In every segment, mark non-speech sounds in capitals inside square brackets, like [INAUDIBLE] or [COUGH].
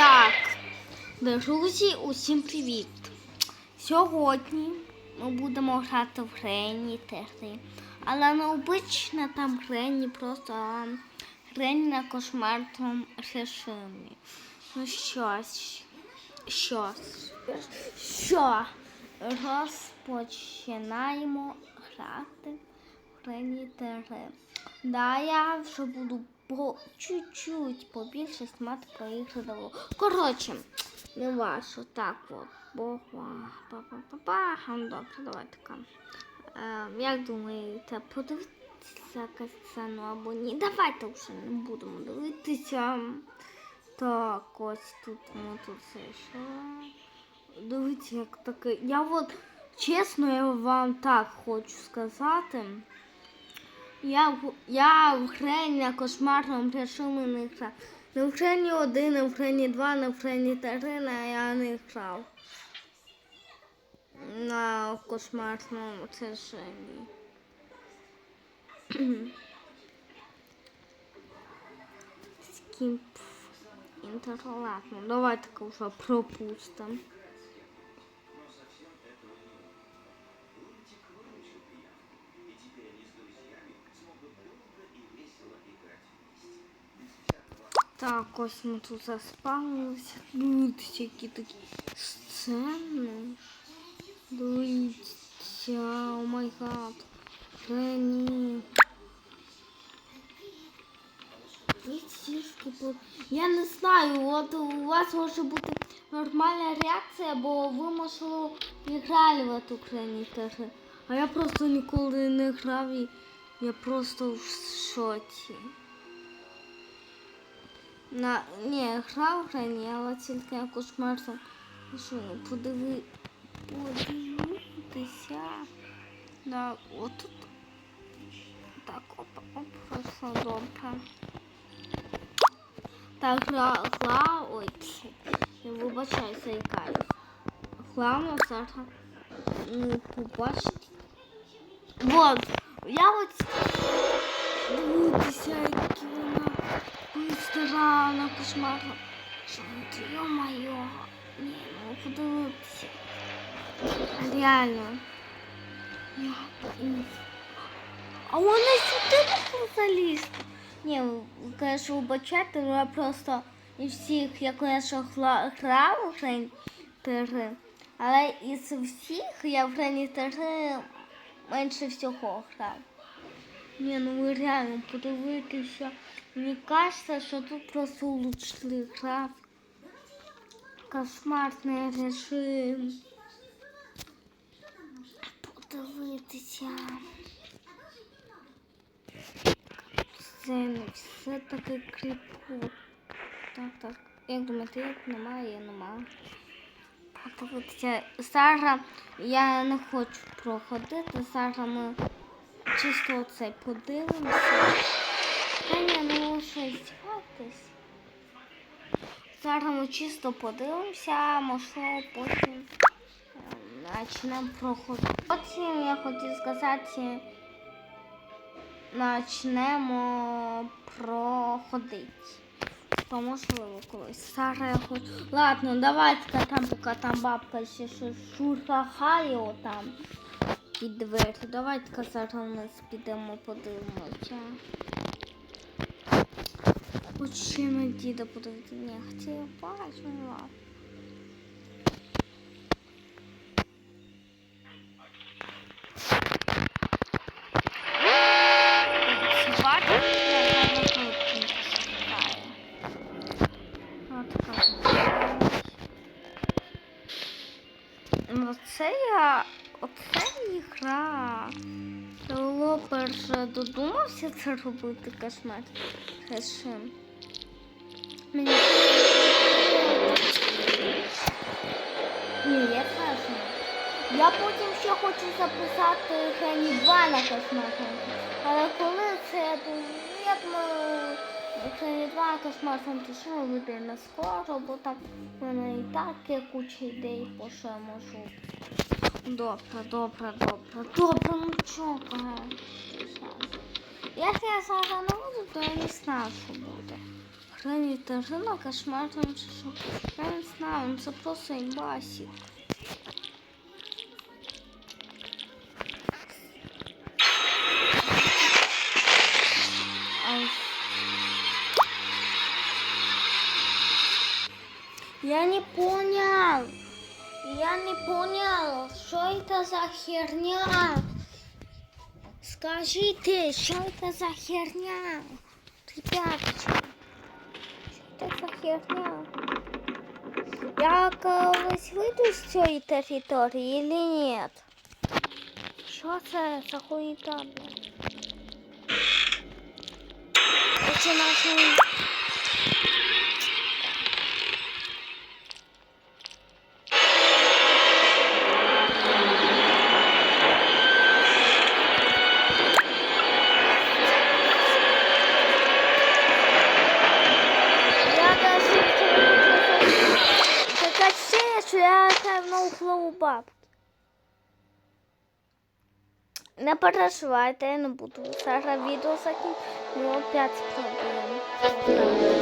Так, друзі, усім привіт! Сьогодні ми будемо грати в Гренні Терри. Але не обична там Гренні, просто Гренні на кошмарному режимі. Ну щось, щось, що? Розпочинаємо грати в Гренні Терри. Да, я вже буду по чуть-чуть побільше про ігри давно. Коротше, не вашу, так от. Бо па-па-па-па. Добре, давайте. Е, як думаєте, подивитися касцену або ні? Давайте вже не будемо дивитися. Так, ось тут ми тут зайшли. Дивіться, як таке. Я от чесно я вам так хочу сказати. Я, в- я в Грені на кошмарному не грав. Не в Грені 1, не в Грені 2, не в Грені 3, не я не грав. На кошмарному режимі. Скімп. Інтерлат. Ну, давайте вже пропустимо. Так, ось ми тут заспавнилися. Дивіться, які такі сцени. Дивіться, о май гад. Гені. І сіськи по- Я не знаю, от у вас може бути нормальна реакція, бо ви, можливо, грали в эту Терри. А я просто ніколи не грав і я просто в шоці. На ні, грав Грені, але тільки я кошмарно. Що, подиви, подивитися. Да, отут. Так, опа, оп, все добре. Так, гра, гла, ой, пф, я вибачаюся, яка. Главное зараз ну, побачити. Вот, я от стара на кошмарно. Що ти, йо-моє, ні, ну подивитися. Реально. Я... А вона сюди не залізти. Ні, конечно, вибачайте, але я просто із всіх, я гла- грав в Грені 3, але із всіх я в Грені 3 менше всього грав. Ні, ну ви реально подивитися. Мені кажеться, що тут просто улучшили графік. Кошмарний режим. Подивитися. Це не все таке кріпко. Так, так. Як думаєте, як немає, немає. Подивитися. Зараз я не хочу проходити. Зараз ми чисто оце подивимося. Та ні, ну що здіватись. Зараз ми чисто подивимося, можливо, потім е, почнемо проходити. Потім я хотів сказати, почнемо проходити. По колись. Зараз я хочу. Ладно, давайте там, поки там бабка ще щось шурахає там під двері. Давайте зараз ми підемо подивимося. На діда подивитися. Ні, хотіла бачити, ігра. Девелопер же додумався це робити кошмар. Режим. Мені... Ні, я кажу. Я потім ще хочу записати Гені 2 на кошмар. Але коли це, я думаю, Гені 2 на кошмар що вийде не скоро, бо там в мене і так є куча ідей, по що я можу. Добре, добре, добре, добре, ну чого? Якщо я зараз не буду, то я не знаю, що буде. Грані та жена кошмарна, чи що? Я не знаю, ну це просто імбасік. Ай. Я не понял. Я не понял, что это за херня. Скажите, что это за херня? Ребяточки, что это за херня? Я колись вийду з цієї території или нет? Що це за хуєта? блядь? переживайте, я не буду. Зараз відео закінчимо опять спробуємо. Давай.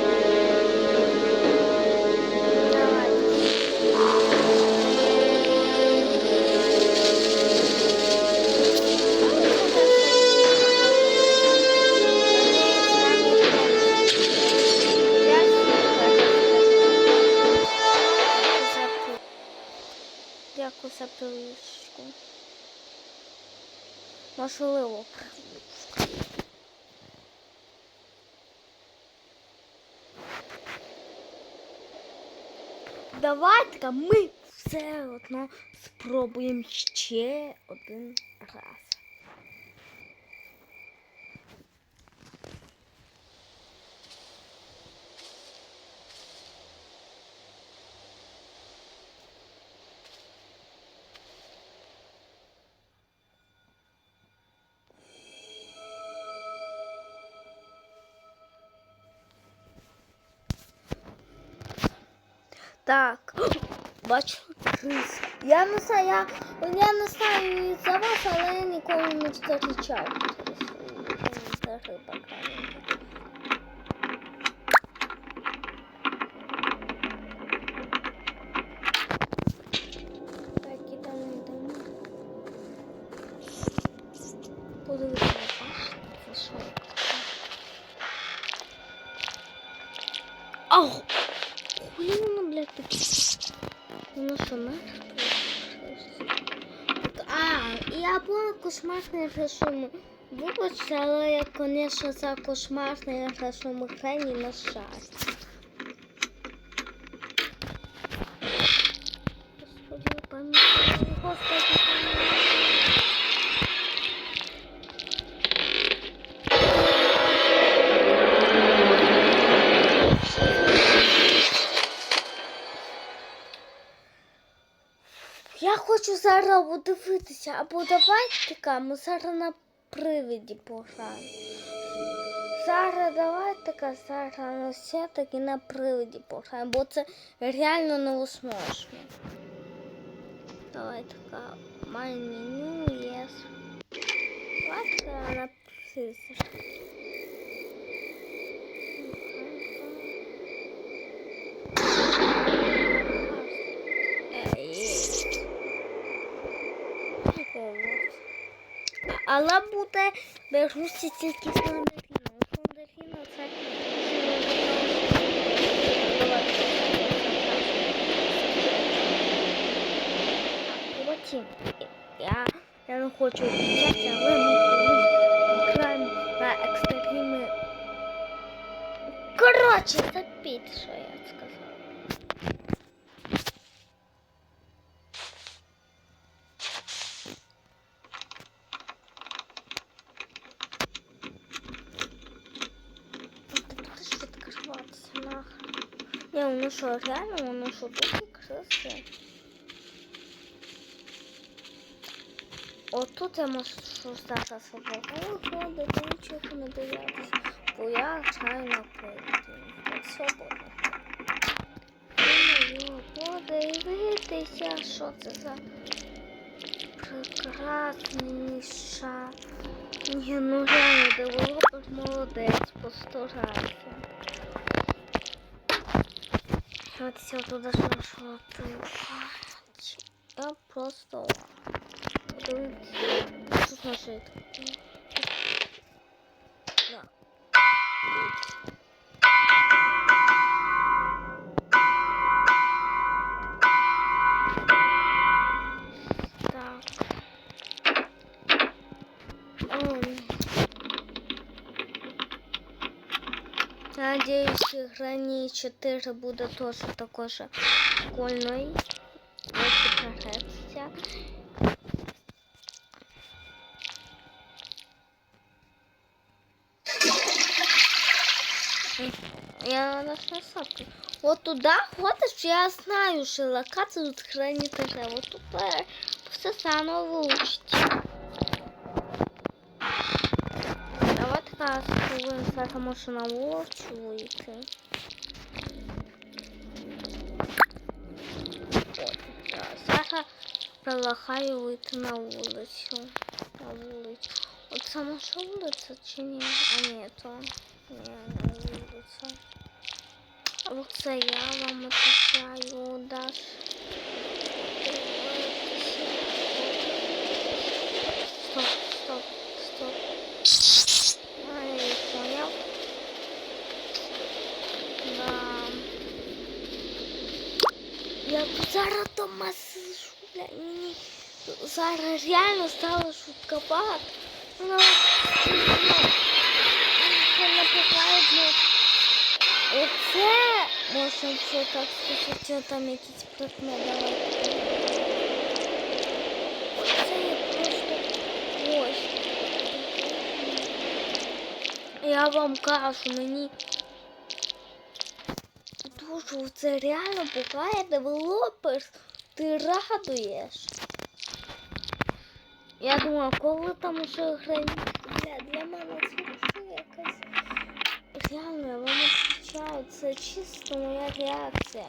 Давайте ми все одно спробуємо ще один раз. Так, [GASPS] бачу. Я не знаю, я, я не знаю за вас, але я ніколи не зустрічав. Риба камінь. Так, Хули воно, блядь, тут? Воно що, нахер? А, я була кошмарний режим. Вибачте, але я, звісно, за кошмарний режим Грені на щастя. Хочу зараз подивитися, або давайте ми зараз на привиді пограємо. Зараз давайте зараз все-таки на привиді пограємо, бо це реально невозможно. Давайте така меню yes. Давайте на привиді. Але буде беруся тільки з мандаріном. Мандаріна це. Я, я не хочу відчати, але ми граємо на експеримент. Коротше, запіть, що я сказала. Воно що, реально, воно що дуже красиво. Отут я можу зараз свободу виходити, нічого не боятися, бо я на прикладі. Свободно. Подивитися, що це за прекрасніша. Ні, ну реально, девелопер молодець, постарайся. Давайте туда шашувати. Я просто... Тут наши... Да. Надіюсь, грані 4 буде теж також школьною. Як і прогресія. Я нашла сапку. Вот туда ходишь, я знаю, что локацию тут хранит уже. Вот тут э, все заново выучите. Давай така спробуємо зараз може на вулицю вийти. От, так. Зараз прилагаю вийти на вулицю. На вулицю. От це наша вулиця чи ні? А ні, то ні, не вулиця. А Оце я вам отвечаю, Даш. Стоп, стоп, стоп. Зараз сижу, бля, мені зараз реально стало шуткопад. Вона вона пихає, ну, оце, можна все так сказати, що там якісь предмет давайте. Це просто ось. Я вам кажу, мені дуже це реально пугає девелопер. Ти радуєш. Я думаю, коли там уже границі. Для, для мене це вже якась. Реально, я вам відповідаю, це чисто моя реакція.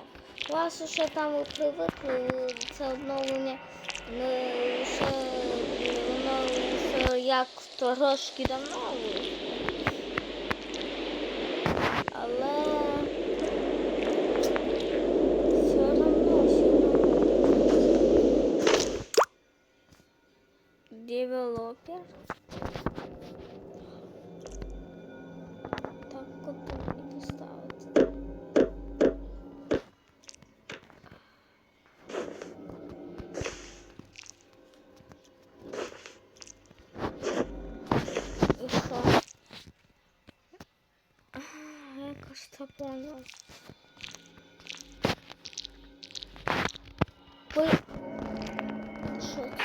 У вас уже там ви привикли, це обновлення не ще воно вже як трошки давно вийшло. Але все равно, все равно. Девелопер. Так, куди і поставити. І що? Я кажется понял. Ви... Що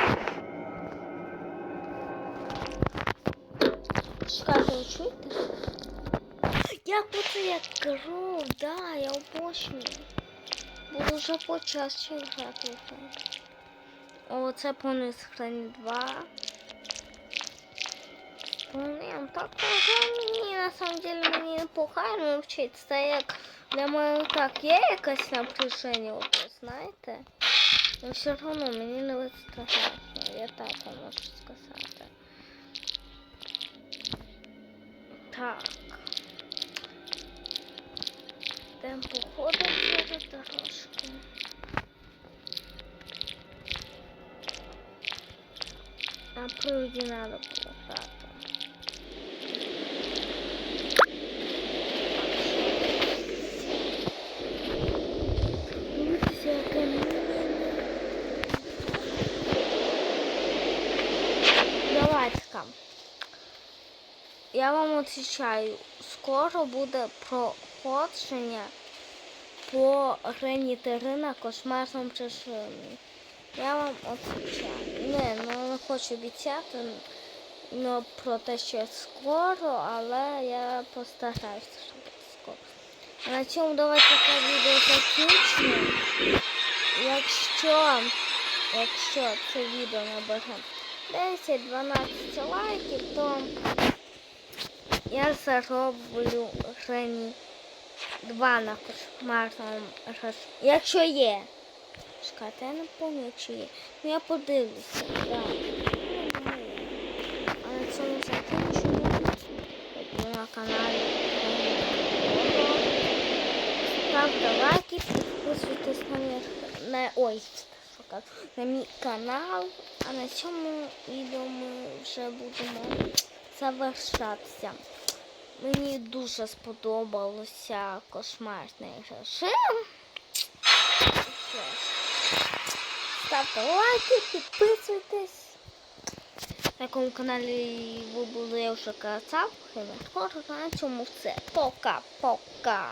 Чекайте, ви чуєте? Як оце я кров, да, я обочнюю. Буду вже по часу грати в це. О, це повний сохрані 2. Блин, так мені на самом деле мені непогано вчитися. Це як для мене так є якесь напряження, от ви знаєте. Но все одно мені не вистачає. Я так вам можу сказати. Так. темп походом через дорожки. А пройти треба було так. Давай, скам. Я вам отвечаю, скоро буде проходження по Грені Терина кошмарному чешуні. Я вам отвечаю. Не, ну не хочу обіцяти ну, про те, що скоро, але я постараюся, щоб скоро. А на цьому давайте це відео закінчимо. Якщо, якщо це відео набере 10-12 лайків, то я зароблю Грені 2 на кошмарному роз... Якщо є. Чекайте, я не пам'ятаю, чи є. Ну я подивлюся, так. А на цьому закінчимо. На каналі. Ставте лайки, підписуйтесь на мій, на, ой, на мій канал. А на цьому відео ми вже будемо завершатися. Мені дуже сподобалося кошмарний режим. Ставте лайки, підписуйтесь. На якому каналі ви були, я вже казав. На цьому все. Пока-пока.